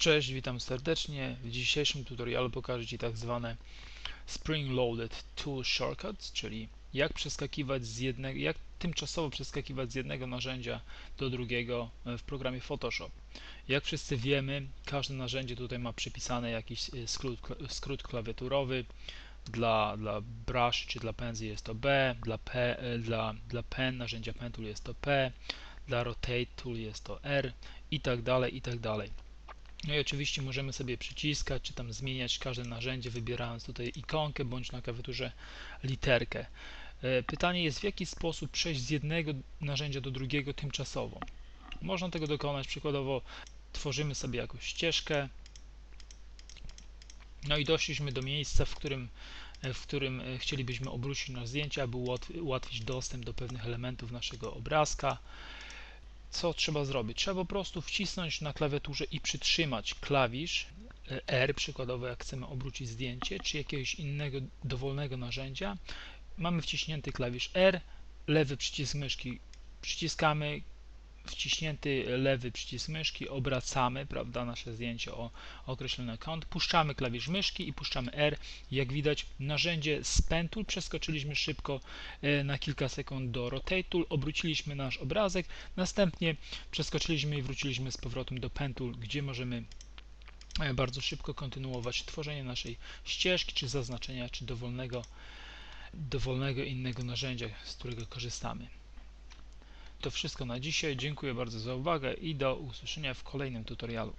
Cześć, witam serdecznie. W dzisiejszym tutorialu pokażę Ci tak zwane Spring Loaded Tool Shortcuts, czyli jak przeskakiwać z jednego, jak tymczasowo przeskakiwać z jednego narzędzia do drugiego e, w programie Photoshop. Jak wszyscy wiemy, każde narzędzie tutaj ma przypisany jakiś e, skrót, skrót klawiaturowy. Dla, dla brush czy dla pensji jest to B, dla, P, e, dla, dla pen, narzędzia pen tool jest to P, dla rotate tool jest to R i tak dalej, i tak dalej. No i oczywiście możemy sobie przyciskać, czy tam zmieniać każde narzędzie, wybierając tutaj ikonkę, bądź na klawiaturze literkę. E, pytanie jest, w jaki sposób przejść z jednego narzędzia do drugiego tymczasowo. Można tego dokonać, przykładowo tworzymy sobie jakąś ścieżkę, no i doszliśmy do miejsca, w którym, e, w którym e, chcielibyśmy obrócić nasze zdjęcie, aby ułatwić dostęp do pewnych elementów naszego obrazka co trzeba zrobić? Trzeba po prostu wcisnąć na klawiaturze i przytrzymać klawisz e, R, przykładowo jak chcemy obrócić zdjęcie, czy jakiegoś innego dowolnego narzędzia. Mamy wciśnięty klawisz R, lewy przycisk myszki przyciskamy, wciśnięty lewy przycisk myszki, obracamy prawda, nasze zdjęcie o określony kąt, puszczamy klawisz myszki i puszczamy R. Jak widać narzędzie z Pen Tool przeskoczyliśmy szybko e, na kilka sekund do Rotate Tool, obróciliśmy nasz obrazek, następnie przeskoczyliśmy i wróciliśmy z powrotem do Pen Tool, gdzie możemy e, bardzo szybko kontynuować tworzenie naszej ścieżki, czy zaznaczenia, czy dowolnego, dowolnego innego narzędzia, z którego korzystamy. To wszystko na dzisiaj. Dziękuję bardzo za uwagę i do usłyszenia w kolejnym tutorialu.